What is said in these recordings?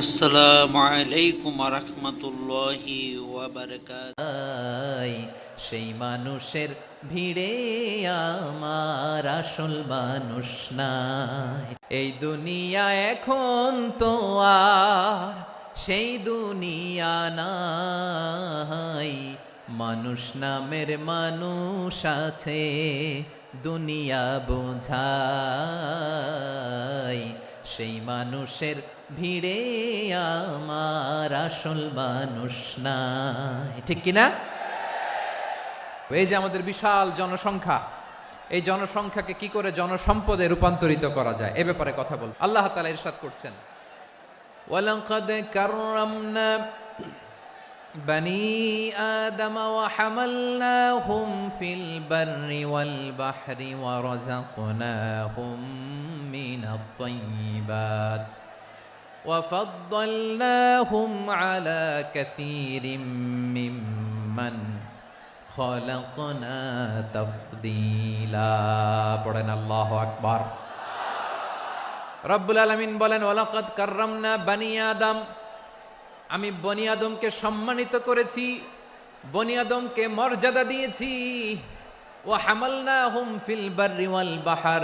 আসসালামু আলাইকুম রহমতুল্লাহি সেই মানুষের ভিড়ে আমার আসল মানুষ নাই। এই দুনিয়া এখন তো আর সেই দুনিয়া নাই। মানুষ নামের মানুষ আছে, দুনিয়া বোঝাই সেই মানুষের ভিড়ে আমার আসল মানুষ নাই ঠিক কিনা এই যে আমাদের বিশাল জনসংখ্যা এই জনসংখ্যাকে কি করে জনসম্পদে রূপান্তরিত করা যায় এ ব্যাপারে কথা বল আল্লাহ তাআলা ইরশাদ করছেন ওয়ালাকাদ কাররামনা بني آدم وحملناهم في البر والبحر ورزقناهم من الطيبات وفضلناهم على كثير ممن خلقنا تفضيلا পড়েন আল্লাহ আকবার রব্বুল আলামিন বলেন ওয়ালাকাদ কাররামনা বানি আদম আমি বনি আদমকে সম্মানিত করেছি বনি আদমকে মর্যাদা দিয়েছি ও হামালনা হুম ফিল বাররি ওয়াল বাহার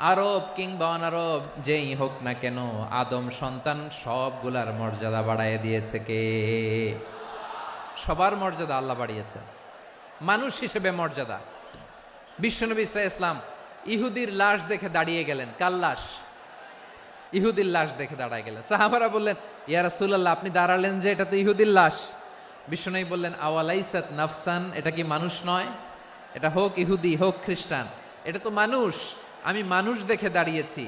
আরব কিংবা অনারব, যেই হোক না কেন, আদম সন্তান সবগুলার মর্যাদা বাড়ায় দিয়েছে কে? সবার মর্যাদা আল্লাহ বাড়িয়েছে মানুষ হিসেবে মর্যাদা। বিশ্বনবী ইসা ইসলাম ইহুদির লাশ দেখে দাঁড়িয়ে গেলেন। কাল লাশ? ইহুদির লাশ দেখে দাঁড়ায় গেলেন। সাহাবারা বললেন, ইয়া রাসূলুল্লাহ, আপনি দাঁড়ালেন যে এটা তো ইহুদির লাশ? বিষ্ণু বললেন, আওয়ালাইসাত নাফসান, এটা কি মানুষ নয়? এটা হোক ইহুদি, হোক খ্রিস্টান, এটা তো মানুষ। আমি মানুষ দেখে দাঁড়িয়েছি।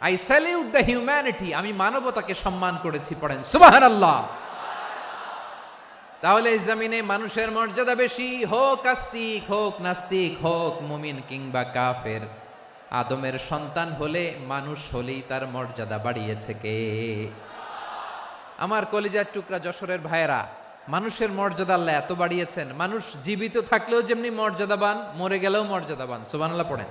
আই স্যালিউট দ্য হিউম্যানিটি আমি মানবতাকে সম্মান করেছি পড়েন। সুবহানাল্লাহ। তাহলে এই জমিনে মানুষের মর্যাদা বেশি। হোক আস্তিক, হোক নাস্তিক, হোক মুমিন কিংবা কাফের। আদমের সন্তান হলে মানুষ হলেই তার মর্যাদা বাড়িয়েছে কে? আমার কলিজার টুকরা যশোরের ভাইয়েরা, মানুষের মর্যাদা আল্লাহ এত বাড়িয়েছেন। মানুষ জীবিত থাকলেও যেমনি মর্যাদাবান, মরে গেলেও মর্যাদাবান। সুবানাল্লাহ পড়েন।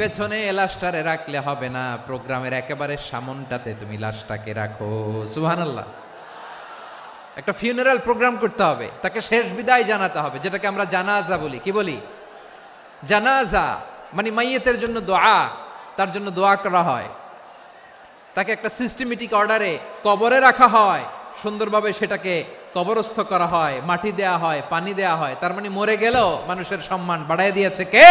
পেছনে লাশটারে রাখলে হবে না, প্রোগ্রামের একেবারে সামনটাতে তুমি লাশটাকে রাখো। সুবহানাল্লাহ। একটা ফিউনারাল প্রোগ্রাম করতে হবে, তাকে শেষ বিদায় জানাতে হবে, যেটাকে আমরা জানাজা বলি। কি বলি? জানাজা মানে মাইয়েতের জন্য দোয়া, তার জন্য দোয়া করা হয়। তাকে একটা সিস্টেমেটিক অর্ডারে কবরে রাখা হয়, সুন্দরভাবে সেটাকে কবরস্থ করা হয়, মাটি দেয়া হয়, পানি দেয়া হয়, তার মানে মরে গেলেও মানুষের সম্মান বাড়াই দিয়েছে কে?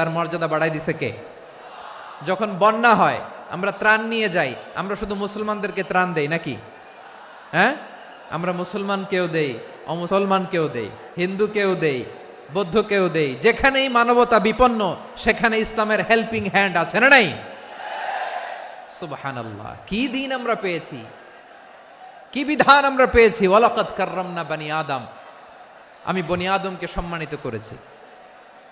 তার মর্যাদা বাড়াই দিছে কে? যখন বন্যা হয়, আমরা ত্রাণ নিয়ে যাই, আমরা শুধু মুসলমানদেরকে ত্রাণ দেই নাকি? হ্যাঁ? আমরা মুসলমান কেউ দেই, অমুসলমান কেউ দেই, হিন্দু কেউ দেই, বৌদ্ধ কেউ দেই, যেখানেই মানবতা বিপন্ন, সেখানে ইসলামের হেল্পিং হ্যান্ড আছে না নাই? সুবহানাল্লাহ, কি দিন আমরা পেয়েছি? কি বিধান আমরা পেয়েছি? ওয়ালাকাত কাররামনা বানি আদম। আমি বনি আদমকে সম্মানিত করেছি।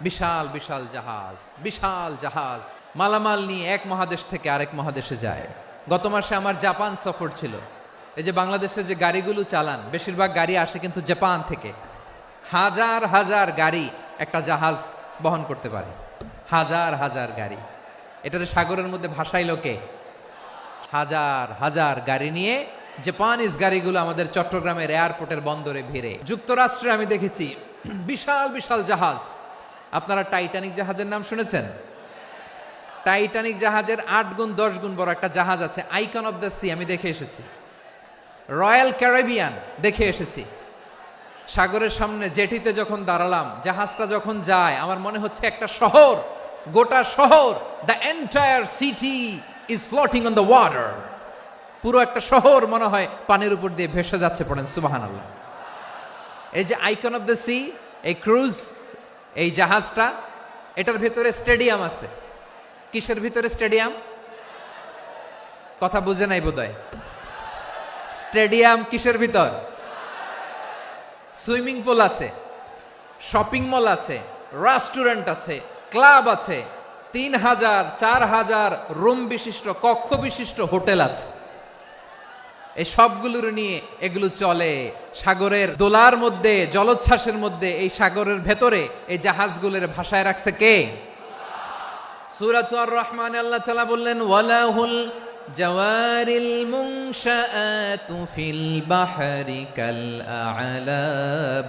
বিশাল বিশাল জাহাজ বিশাল জাহাজ। মালামাল নিয়ে এক মহাদেশ থেকে আরেক মহাদেশে যায়। গত মাসে আমার জাপান সফর ছিল। এই যে বাংলাদেশে যে গাড়িগুলো চালান, বেশিরভাগ গাড়ি আসে কিন্তু জাপান থেকে। হাজার হাজার গাড়ি একটা জাহাজ বহন করতে পারে। হাজার হাজার গাড়ি। এটার সাগরের মধ্যে ভাসাইলো লোকে হাজার হাজার গাড়ি নিয়ে জাপানিজ গাড়িগুলো আমাদের চট্টগ্রামের এয়ারপোর্টের বন্দরে ভিড়ে। যুক্তরাষ্ট্রে আমি দেখেছি বিশাল বিশাল জাহাজ। আপনারা টাইটানিক জাহাজের নাম শুনেছেন? টাইটানিক জাহাজের আট গুণ দশ গুণ বড় একটা জাহাজ আছে, আইকন অফ দ্য সি, আমি দেখে এসেছি। রয়্যাল ক্যারেবিয়ান, দেখে এসেছি। সাগরের সামনে জেটিতে যখন দাঁড়ালাম, জাহাজটা যখন যায়, আমার মনে হচ্ছে একটা শহর, গোটা শহর the entire city is floating on the water পুরো একটা শহর মনে হয় পানির উপর দিয়ে ভেসে যাচ্ছে পড়েন সুবাহান আল্লাহ এই যে আইকন অফ দ্য সি, এই ক্রুজ এই জাহাজটা, এটার ভিতরে স্টেডিয়াম আছে। কিসের ভিতরে স্টেডিয়াম? কথা বুঝে নাই বোধহয়। স্টেডিয়াম কিসের ভিতর? সুইমিং পুল আছে, শপিং মল আছে, রেস্টুরেন্ট আছে, ক্লাব আছে, তিন হাজার, চার হাজার রুম বিশিষ্ট, কক্ষ বিশিষ্ট হোটেল আছে। এই সবগুলোর নিয়ে এগুলো চলে। সাগরের দোলার মধ্যে, জলোচ্ছ্বাসের মধ্যে, এই সাগরের ভেতরে এই জাহাজগুলোর ভাষায় রাখছে কে? সুরাত রহমান আল্লাহ তালা বললেন, ওয়ালাহুল জওয়ারিল মুংশাআতু ফিল বাহরি কাল আ'লাম।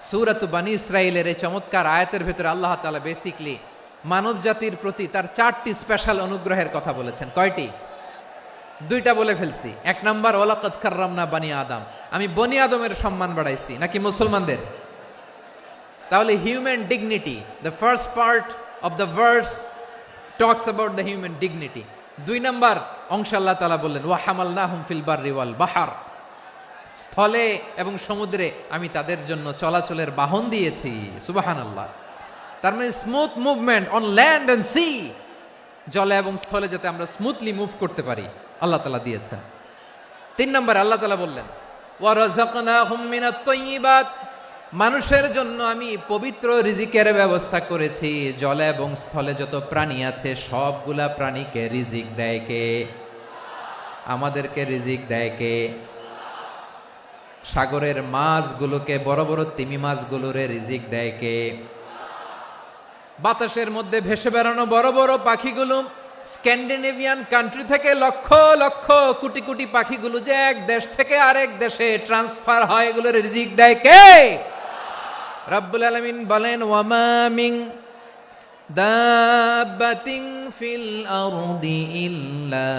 সুরাত বানি ইসরায়েলের এই চমৎকার আয়াতের ভেতরে আল্লাহ তালা বেসিকলি মানব জাতির প্রতি তার চারটি স্পেশাল অনুগ্রহের কথা বলেছেন। কয়টি? দুইটা বলে ফেলছি। এক নাম্বার ওলাকত কার্রামনা বানি আদম। আমি বনি আদমের সম্মান বাড়াইছি, নাকি মুসলমানদের? তাহলে human dignity the first part of the verse talks about the human dignity দুই নাম্বার, অংশ আল্লাহ তালা বললেন, ওয়া হামাল না হুম ফিল বাররি বাহার। স্থলে এবং সমুদ্রে আমি তাদের জন্য চলাচলের বাহন দিয়েছি। সুবাহান আল্লাহ তার মানে smooth movement on land and sea জলে এবং স্থলে যাতে আমরা স্মুথলি মুভ করতে পারি। আল্লাহ তালা দিয়েছেন। তিন নম্বরে আল্লাহ তালা বললেন মানুষের জন্য আমি পবিত্র রিজিকের ব্যবস্থা করেছি। জলে এবং স্থলে যত প্রাণী আছে, সবগুলা প্রাণীকে রিজিক দেয় কে? আমাদেরকে রিজিক দেয় কে? সাগরের মাছগুলোকে, বড় বড় তিমি মাছগুলোরে রিজিক দেয় কে? বাতাসের মধ্যে ভেসে বেড়ানো বড় বড় পাখিগুলো, স্ক্যান্ডিনেভিয়ান কান্ট্রি থেকে লক্ষ লক্ষ কোটি কোটি পাখিগুলো যে এক দেশ থেকে আরেক দেশে ট্রান্সফার হয়, এগুলোর রিজিক দেয় কে? রব্বুল আলামিন বলেন ওয়ামামিং দাব্বাতিন ফিল আরদি ইল্লা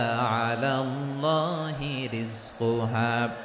আলাল্লাহি রিজকুহা।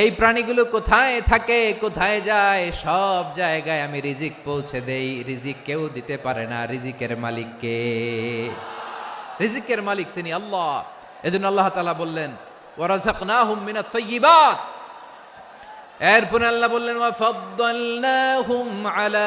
এই প্রাণীগুলো কোথায় থাকে, কোথায় যায়, সব জায়গায় আমি রিজিক পৌঁছে দেই। রিজিক কেউ দিতে পারে না, রিজিকের মালিককে রিজিকের মালিক তিনি আল্লাহ। এজন্য আল্লাহ তালা বললেন তাইয়্যিবাত এরপরে আল্লাহ বললেন আলা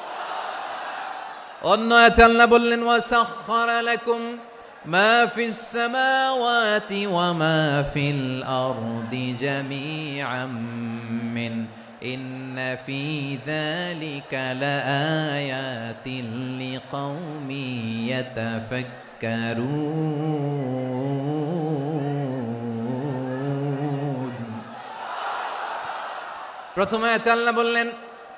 ظنوا يتلب وسخر لكم ما في السماوات وما في الأرض جميعا من إن في ذلك لآيات لقوم يتفكرون. প্রথমে আচার্য বললেন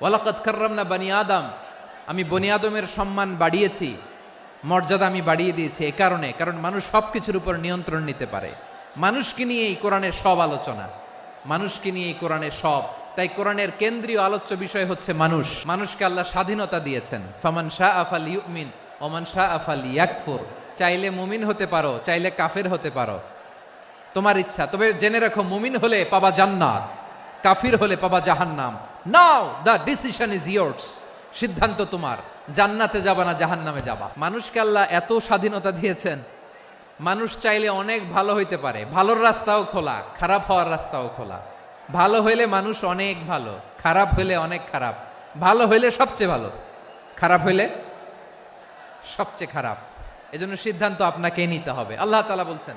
ওয়ালাকাত কার্রামনা বানি আদম। আমি বনি আদমের সম্মান বাড়িয়েছি, মর্যাদা আমি বাড়িয়ে দিয়েছি এ কারণে, কারণ মানুষ সব কিছুর উপর নিয়ন্ত্রণ নিতে পারে। মানুষকে নিয়ে এই কোরআনের সব আলোচনা, মানুষকে নিয়ে এই কোরআনের সব। তাই কোরআনের কেন্দ্রীয় আলোচ্য বিষয় হচ্ছে মানুষ। মানুষকে আল্লাহ স্বাধীনতা দিয়েছেন। ফামান শাহ আফাল ইউমিন ওমান শাহ আফাল ইয়াকফুর চাইলে মুমিন হতে পারো, চাইলে কাফের হতে পারো। তোমার ইচ্ছা, তবে জেনে রাখো, মুমিন হলে পাবা জান্নাত, কাফির হলে পাবা জাহান্নাম। Now the decision is yours সিদ্ধান্ত তোমার। জান্নাতে যাবা না জাহান নামে যাবা। মানুষকে আল্লাহ এত স্বাধীনতা দিয়েছেন। মানুষ চাইলে অনেক ভালো হইতে পারে। ভালোর রাস্তাও খোলা, খারাপ হওয়ার রাস্তাও খোলা। ভালো হইলে মানুষ অনেক ভালো, খারাপ হইলে অনেক খারাপ। ভালো হইলে সবচেয়ে ভালো। খারাপ হইলে সবচেয়ে খারাপ। এজন্য সিদ্ধান্ত আপনাকেই নিতে হবে। আল্লাহ তালা বলছেন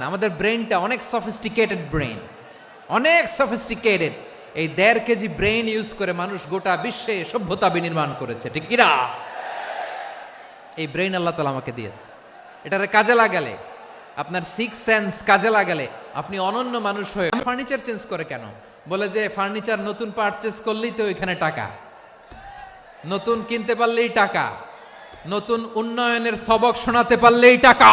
না, আমাদের ব্রেনটা অনেক সফিস্টিকেটেড ব্রেন অনেক সফিস্টিকেটেড এই দেড় কেজি ব্রেন ইউজ করে মানুষ গোটা বিশ্বে সভ্যতা বিনির্মাণ করেছে ঠিক কিনা এই ব্রেন আল্লাহ তালা আমাকে দিয়েছে। এটারে কাজে লাগালে আপনার সিক্স সেন্স কাজে লাগালে আপনি অনন্য মানুষ হয়ে ফার্নিচার চেঞ্জ করে কেন? বলে যে ফার্নিচার নতুন পারচেস করলেই তো এখানে টাকা। নতুন কিনতে পারলেই টাকা। নতুন উন্নয়নের সবক শোনাতে পারলেই টাকা।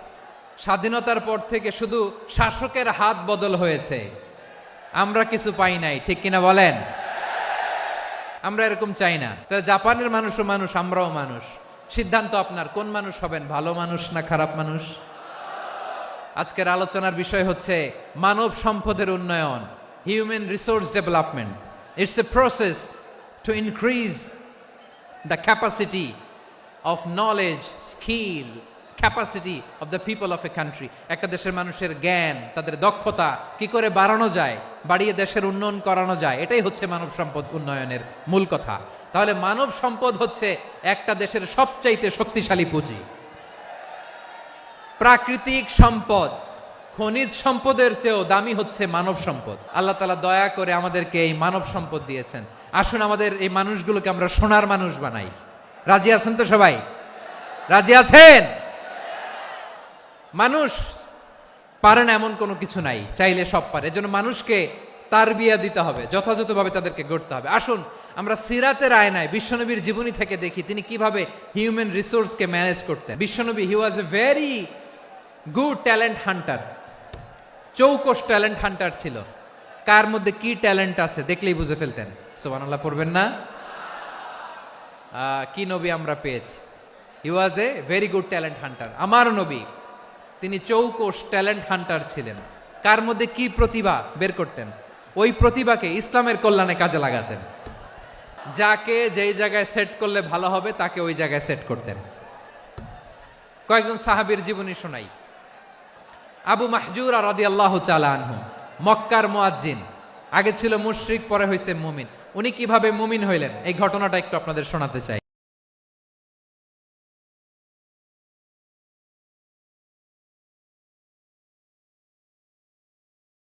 স্বাধীনতার পর থেকে শুধু শাসকের হাত বদল হয়েছে। আমরা কিছু পাই নাই, ঠিক কিনা বলেন? আমরা এরকম চাই না। তা জাপানের মানুষও মানুষ, আমরাও মানুষ। সিদ্ধান্ত আপনার, কোন মানুষ হবেন, ভালো মানুষ না খারাপ মানুষ? আজকের আলোচনার বিষয় হচ্ছে মানব সম্পদের উন্নয়ন human resource development it's a process to increase the capacity of knowledge skill capacity of the people of a country একটা দেশের মানুষের জ্ঞান, তাদের দক্ষতা কি করে বাড়ানো যায়, বাড়িয়ে দেশের উন্নয়ন করানো যায়, এটাই হচ্ছে মানব সম্পদ উন্নয়নের মূল কথা। তাহলে মানব সম্পদ হচ্ছে একটা দেশের সবচাইতে শক্তিশালী পুঁজি। প্রাকৃতিক সম্পদ, খনিজ সম্পদের চেয়েও দামি হচ্ছে মানব সম্পদ। আল্লাহ তালা দয়া করে আমাদেরকে এই মানব সম্পদ দিয়েছেন। আসুন আমাদের এই মানুষগুলোকে আমরা সোনার মানুষ বানাই। রাজি আছেন তো সবাই? রাজি আছেন? মানুষ পারে না এমন কোনো কিছু নাই, চাইলে সব পারে। এজন্য মানুষকে তার বিয়া দিতে হবে, যথাযথভাবে তাদেরকে গড়তে হবে। আসুন, আমরা সিরাতের আয়নায় বিশ্বনবীর জীবনী থেকে দেখি তিনি কীভাবে হিউম্যান রিসোর্সকে ম্যানেজ করতেন। বিশ্বনবী he was a very good talent hunter চৌকস talent hunter ছিল। কার মধ্যে কি ট্যালেন্ট আছে দেখলেই বুঝে ফেলতেন। সোবানাল্লাহ পড়বেন না? কি নবী আমরা পেয়েছি? He was a very good talent hunter আমার নবী তিনি চৌকোষ ট্যালেন্ট হান্টার ছিলেন। কার মধ্যে কি প্রতিভা বের করতেন? ওই প্রতিভাকে ইসলামের কল্যাণে কাজে লাগাতেন। যাকে যেই জায়গায় সেট করলে ভালো হবে, তাকে ওই জায়গায় সেট করতেন। কয়েকজন সাহাবীর জীবনী শোনাই। আবু মাহজুর আর রাদি আল্লাহ আনহু, মক্কার মোয়াজ্জিন। আগে ছিল মুশরিক, পরে হয়েছে মুমিন। উনি কীভাবে মুমিন হইলেন? এই ঘটনাটা একটু আপনাদের শোনাতে চাই।